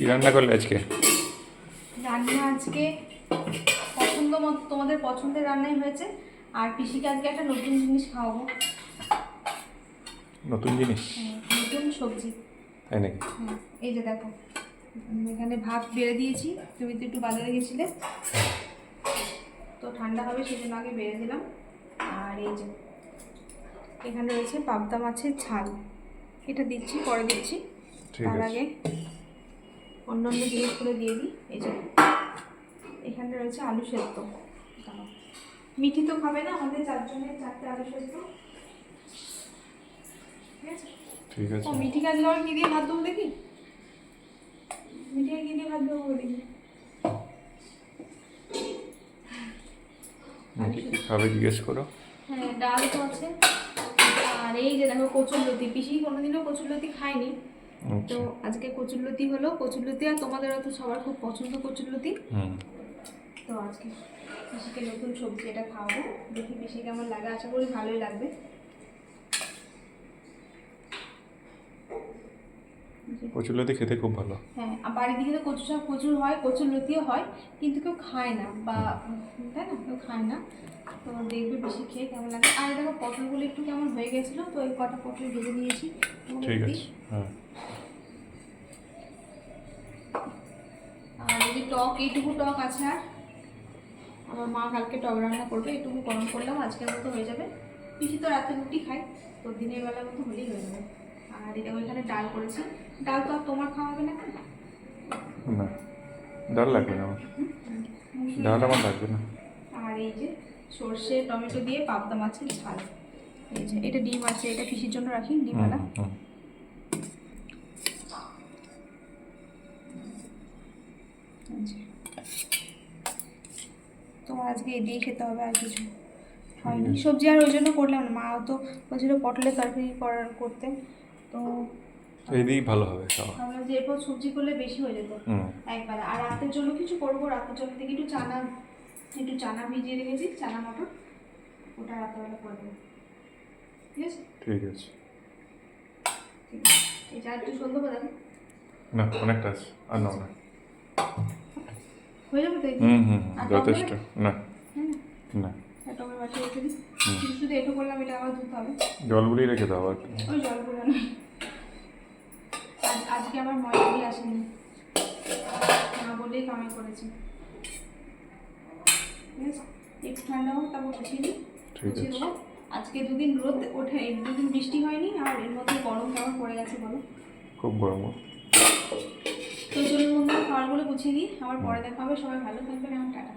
কি রান্না করলে আজকে? রান্না আজকে পছন্দ মতো তোমাদের পছন্দের রান্নাই হয়েছে। আর পিসিকে আজকে একটা নতুন জিনিস খাওয়াবো। নতুন জিনিস? হ্যাঁ, নতুন সবজি। তাই নাকি? হ্যাঁ এই যে দেখো এখানে ভাত বেড়ে দিয়েছি তুমি তো একটু বাজারে গেছিলে। তো ঠান্ডা হবে সেই জন্য আগে বেড়ে দিলাম। আর এই যে এখানে রয়েছে পাবদা মাছের ঝাল। এটা দিচ্ছি পরে দিচ্ছি। তার আগে অন্য অন্য জিনিসগুলো দিয়ে দিই। এই যে এখানে রয়েছে আলু সেদ্ধ। মিঠি তো খাবে না আমাদের চারজনের চারটে আলু সেদ্ধ। ঠিক আছে? ও মিঠি কাজ আবার কি দিয়ে ভাত দেবো দেখি? মিঠি কি দিয়ে ভাত দেবো দেখি। কি খাবে জিজ্ঞেস করো। হ্যাঁ ডাল তো আছে। আর এই যে দেখো কচুরলতি পিসি কোনোদিনও কচুরলতি খায়নি। তো আচ্ছা। আজকে কচুরলতি হলো। কচুরলতি আর তোমাদের তো সবার খুব পছন্দ কচুরলতি। তো আজকে পিসিকে নতুন সবজি এটা খাওয়াবো। দেখি পিসি কেমন লাগে। আশা করি ভালোই লাগবে। কচুলতি খেতে খুব ভালো। হ্যাঁ আর বাড়ির দিকে তো কচু শাক প্রচুর হয় কচুর লতিও হয় কিন্তু কেউ খায় না বা তাই না? কেউ খায় না। তো দেখবে বেশি খেয়ে কেমন লাগে। আর দেখো পটলগুলো একটু কেমন হয়ে গেছিল তো এই কটা পটল ভেজে নিয়েছি। ঠিক আছে হ্যাঁ আর এই যে টক এইটুকু টক আছে আর। আমার মা কালকে টক রান্না করবে এইটুকু গরম করলাম আজকের মতো হয়ে যাবে। পিসি তো রাতে রুটি খাই তো দিনের বেলার মতো হলেই হয়ে যাবে। আর এটা ওইখানে ডাল করেছি। ডাল তো আর তোমার খাওয়া হবে না? না ডাল লাগবে না আমার। ডাল আমার লাগবে না। আর এই যে সর্ষে টমেটো দিয়ে পাবদা মাছের ঝাল। এই যে এটা ডিম আছে এটা পিসির জন্য রাখি হুম ডিমওয়ালা তোমার আজকে এই দিয়ে খেতে হবে আর কিছু হয়নি। সবজি আর ওই জন্য করলাম না। মাও তো বলছিল পটলের তরকারি করার করতে। তো এই দিয়েই ভালো হবে খাওয়া। ভাবলাম যে এরপর সবজি করলে বেশি হয়ে যেত একবার। আর রাতের জন্য কিছু করব রাতের জন্য থেকে একটু চানা একটু চানা ভিজিয়ে রেখেছি চানা মটর। ওটা রাতেরবেলা করে দেবো। ঠিক আছে? ঠিক আছে। এই চার একটু সন্ধ্যে না অনেকটা আছে। আর না। হয়ে যাবে তো এই হুম হুম যথেষ্ট। না। হ্যাঁ না। শুধু করলাম এটা আবার ধুতে হবে। জলগুলি রেখে দাও আর ওই জলগুলো নয় আজকে আমার ময়দারি আসেনি। না বলেই কামাই করেছে। একটু ঠান্ডা হোক তারপর দিই দেবো। আজকে দুদিন রোদ ওঠে দুদিন বৃষ্টি হয়নি আর এর মধ্যে গরম কেমন পড়ে গেছে বলো। খুব গরম। গুছিয়ে দিই আবার পরে দেখা হবে সবাই ভালো থাকবেন এবং টাটা।